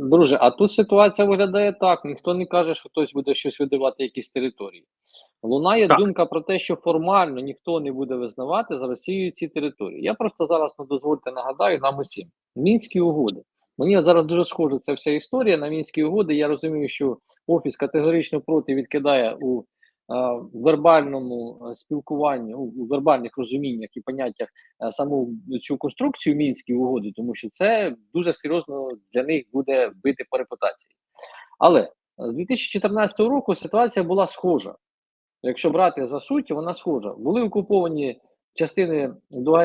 Друже, а тут ситуація виглядає так: ніхто не каже, що хтось буде щось видавати якісь території. Лунає Так. думка про те, що формально ніхто не буде визнавати за Росією ці території. Я просто зараз ну, дозвольте нагадаю нам усім мінські угоди. Мені зараз дуже схожа ця вся історія на мінські угоди. Я розумію, що офіс категорично проти відкидає у вербальному е, спілкуванні, у, вербальних розуміннях і поняттях е, саму цю конструкцію мінські угоди, тому що це дуже серйозно для них буде бити по репутації. Але е, з 2014 року ситуація була схожа. Якщо брати за суттю, вона схожа. Були окуповані частини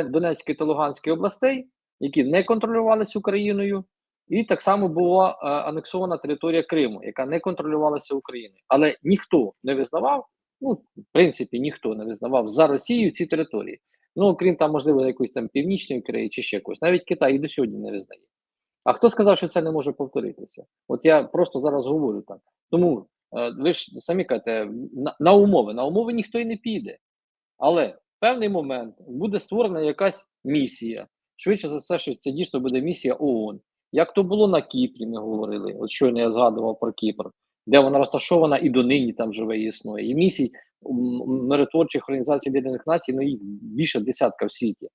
Донецької та Луганської областей, які не контролювалися Україною, і так само була е, анексована територія Криму, яка не контролювалася Україною. Але ніхто не визнавав, ну, в принципі, ніхто не визнавав за Росією ці території. Ну, окрім там, можливо, якоїсь там північної Кореї чи ще когось. Навіть Китай і до сьогодні не визнає. А хто сказав, що це не може повторитися? От я просто зараз говорю так. Тому е, ви ж самі кажете, на, на умови, на умови ніхто і не піде. Але в певний момент буде створена якась місія. Швидше за все, що це дійсно буде місія ООН. Як то було на Кіпрі, ми говорили. От щойно я згадував про Кіпр, де вона розташована і донині там живе і існує. І місій миротворчих організацій Об'єднаних Націй, ну їх більше десятка в світі.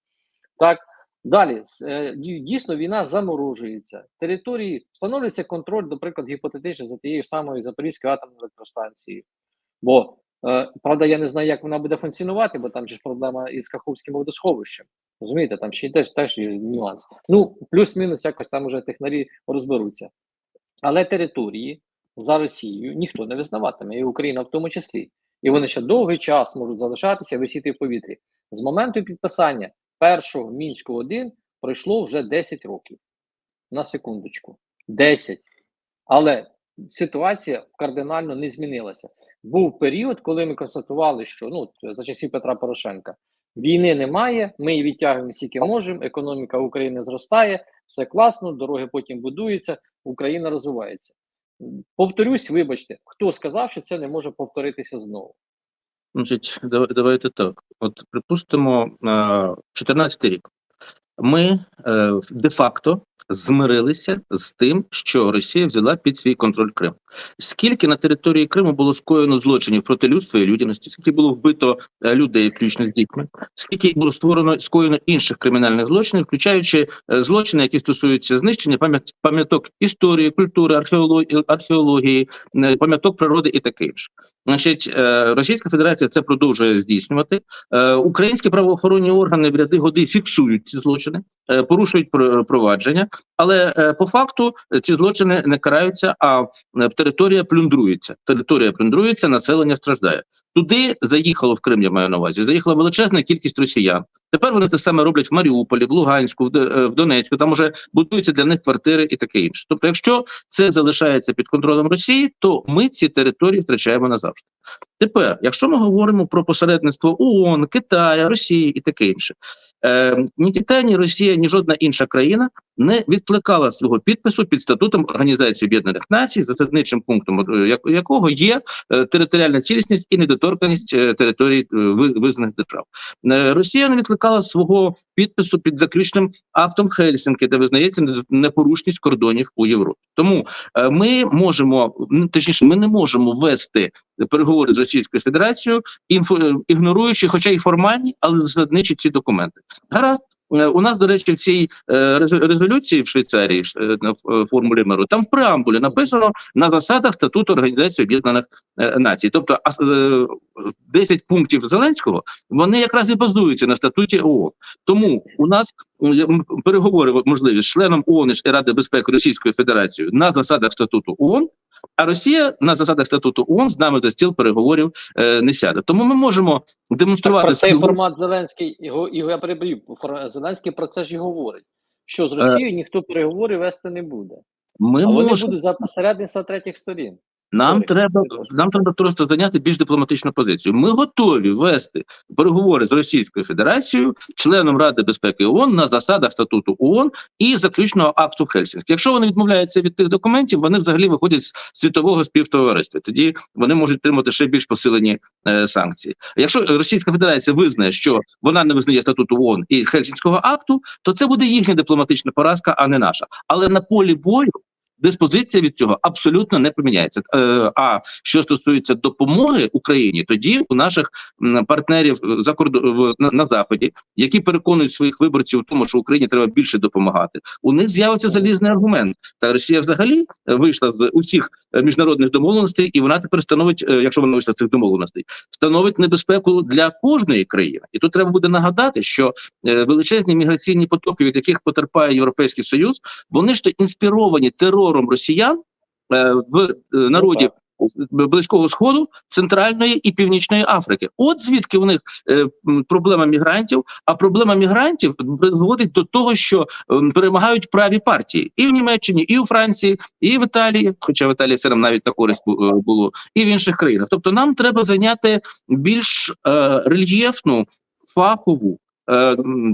Так, далі е, дій- дійсно війна заморожується. Території встановлюється контроль, наприклад, гіпотетично за тією самою Запорізькою атомною електростанцією. Бо е, правда, я не знаю, як вона буде функціонувати, бо там ж проблема із Каховським водосховищем. Розумієте, там ще й теж, теж є нюанс. Ну, плюс-мінус якось там уже технарі розберуться. Але території за Росією ніхто не визнаватиме, і Україна в тому числі. І вони ще довгий час можуть залишатися висіти в повітрі. З моменту підписання першого мінську 1 пройшло вже 10 років. На секундочку. 10. Але ситуація кардинально не змінилася. Був період, коли ми констатували, що ну за часів Петра Порошенка війни немає, ми її відтягуємо скільки можемо, економіка України зростає, все класно, дороги потім будуються, Україна розвивається. Повторюсь, вибачте, хто сказав, що це не може повторитися знову? Значить, давайте так. От припустимо, 14 рік. Ми е, де-факто змирилися з тим, що Росія взяла під свій контроль Крим. Скільки на території Криму було скоєно злочинів проти людства і людяності, скільки було вбито е, людей, включно з дітьми, скільки було створено скоєно інших кримінальних злочинів, включаючи е, злочини, які стосуються знищення пам'ят- пам'яток історії, культури, археології, археології, е, пам'яток природи і таке інше. Значить, е, Російська Федерація це продовжує здійснювати. Е, Українські правоохоронні органи в ряди годи фіксують ці злочини, е, порушують пр- провадження, але е, по факту е, ці злочини не караються, а е, територія плюндрується. Територія плюндрується, населення страждає. Туди заїхало в Крим, я маю на увазі. Заїхала величезна кількість росіян. Тепер вони те саме роблять в Маріуполі, в Луганську, е, в Донецьку. Там уже будуються для них квартири і таке інше. Тобто, якщо це залишається під контролем Росії, то ми ці території втрачаємо назавжди. Тепер, якщо ми говоримо про посередництво ООН, Китая, Росії і таке інше, е, ні Китай, ні Росія, ні жодна інша країна не відкликала свого підпису під статутом Організації Об'єднаних Націй, засадничим пунктом е, якого є е, територіальна цілісність і недоторканість території територій е, визнаних держав. Е, Росія не відкликала свого підпису під заключним актом Хельсінки, де визнається непорушність кордонів у Європі. Тому е, ми можемо точніше, ми не можемо вести переговори з Російською Федерацією, інфо, е, ігноруючи, хоча й формальні, але засадничі ці документи. Гаразд. Е, У нас, до речі, в цій е, резолюції в Швейцарії ф- е, формулі миру, там в преамбулі написано на засадах статуту Організації Об'єднаних Націй. Тобто а, с- е, 10 пунктів Зеленського вони якраз і базуються на статуті ООН. Тому у нас переговори можливі з членом ООН і Ради безпеки Російською Федерацією на засадах статуту ООН, а Росія на засадах статуту ООН з нами за стіл переговорів е, не сяде. Тому ми можемо Так, демонструвати про цей формат Зеленський його його я переб'ю. Зеленський про це ж і говорить. Що з Росією ніхто переговори вести не буде, Ми а вони можемо. будуть за посередництва третіх сторін. Нам треба нам треба просто зайняти більш дипломатичну позицію. Ми готові вести переговори з Російською Федерацією, членом Ради безпеки ООН на засадах статуту ООН і заключного акту в Хельсінську. Якщо вони відмовляються від тих документів, вони взагалі виходять з світового співтовариства. Тоді вони можуть отримати ще більш посилені е, санкції. Якщо Російська Федерація визнає, що вона не визнає статуту ООН і Хельсінського акту, то це буде їхня дипломатична поразка, а не наша. Але на полі бою диспозиція від цього абсолютно не поміняється. Е, а що стосується допомоги Україні, тоді у наших партнерів за кордон на, на заході, які переконують своїх виборців у тому, що Україні треба більше допомагати, у них з'явиться залізний аргумент. Та Росія взагалі вийшла з усіх е, міжнародних домовленостей, і вона тепер становить, е, якщо вона вийшла з цих домовленостей, становить небезпеку для кожної країни. І тут треба буде нагадати, що величезні міграційні потоки, від яких потерпає Європейський Союз, вони ж то інспіровані терором росіян е, в е, народів Близького Сходу, Центральної і Північної Африки. От звідки у них е, проблема мігрантів. А проблема мігрантів призводить до того, що ем, перемагають праві партії і в Німеччині, і у Франції, і в Італії, хоча в Італії це нам навіть на користь було, і в інших країнах. Тобто, нам треба зайняти більш рельєфну, фахову.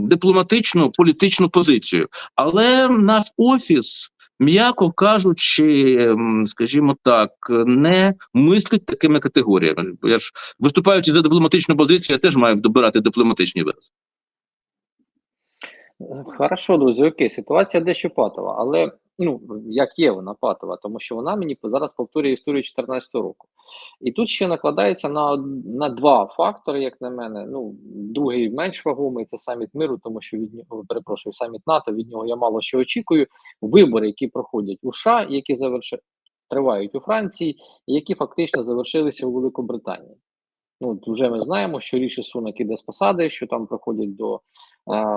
Дипломатичну політичну позицію, але наш офіс м'яко кажучи, ем, скажімо так, не мислить такими категоріями. Я ж виступаючи за дипломатичну позицію, я теж маю добирати дипломатичні вирази. Хорошо, друзі, окей, ситуація дещо патова, але ну як є вона патова, тому що вона мені зараз повторює історію 2014 року. І тут ще накладається на, на два фактори, як на мене. Ну, другий менш вагомий це саміт миру, тому що від нього перепрошую, саміт НАТО, від нього я мало що очікую. Вибори, які проходять у США, які заверши... тривають у Франції, які фактично завершилися у Великобританії. Ну, вже ми знаємо, що Ріші Сунак іде з посади, що там проходять до е,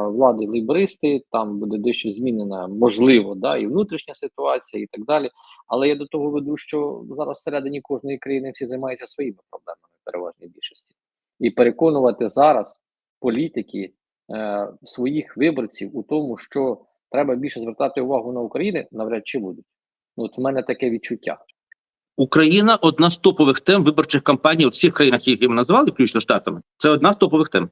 влади лейбористи, там буде дещо змінена, можливо, да, і внутрішня ситуація, і так далі. Але я до того веду, що зараз всередині кожної країни всі займаються своїми проблемами переважній більшості. І переконувати зараз політики е, своїх виборців у тому, що треба більше звертати увагу на Україну, навряд чи будуть. Ну, от в мене таке відчуття. Україна одна з топових тем виборчих кампаній у всіх країнах, які ми назвали, включно штатами. Це одна з топових тем.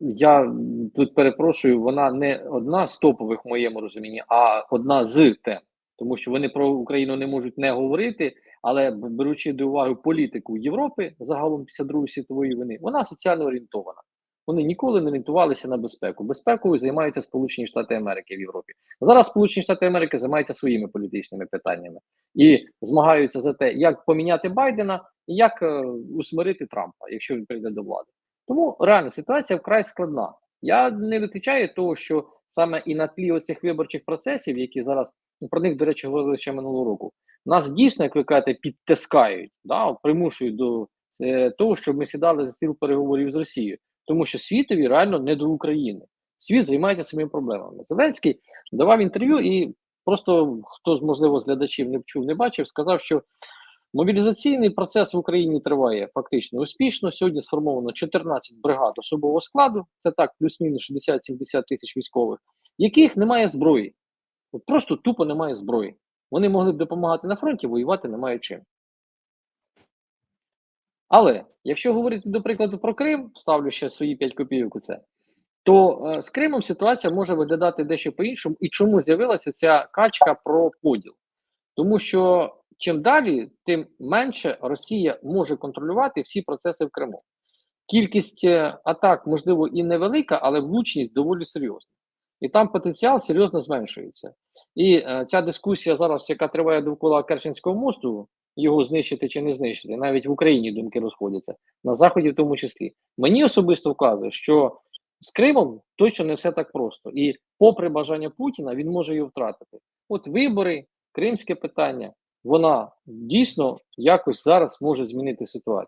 Я тут перепрошую, вона не одна з топових в моєму розумінні, а одна з тем. Тому що вони про Україну не можуть не говорити, але беручи до уваги політику Європи загалом після Другої світової війни, вона соціально орієнтована. Вони ніколи не орієнтувалися на безпеку. Безпекою займаються Сполучені Штати Америки в Європі. Зараз Сполучені Штати Америки займаються своїми політичними питаннями і змагаються за те, як поміняти Байдена і як е, усмирити Трампа, якщо він прийде до влади. Тому реально ситуація вкрай складна. Я не виключаю того, що саме і на тлі оцих виборчих процесів, які зараз ну, про них, до речі, говорили ще минулого року, нас дійсно, як ви кажете, підтискають, да, примушують до е, того, щоб ми сідали за стіл переговорів з Росією, тому що світові реально не до України. Світ займається своїми проблемами. Зеленський давав інтерв'ю і просто хто можливо з глядачів не чув, не бачив, сказав, що Мобілізаційний процес в Україні триває фактично успішно. Сьогодні сформовано 14 бригад особового складу, це так, плюс-мінус 60-70 тисяч військових, яких немає зброї. Просто тупо немає зброї. Вони могли б допомагати на фронті, воювати немає чим. Але якщо говорити до прикладу про Крим, ставлю ще свої 5 копійок у це, то е, з Кримом ситуація може виглядати дещо по-іншому. І чому з'явилася ця качка про поділ? Тому що чим далі, тим менше Росія може контролювати всі процеси в Криму. Кількість е, атак, можливо, і невелика, але влучність доволі серйозна. І там потенціал серйозно зменшується. І е, ця дискусія зараз, яка триває довкола Керченського мосту, його знищити чи не знищити, навіть в Україні думки розходяться, на Заході в тому числі. Мені особисто вказує, що з Кримом точно не все так просто. І попри бажання Путіна, він може його втратити. От вибори, кримське питання, вона дійсно якось зараз може змінити ситуацію.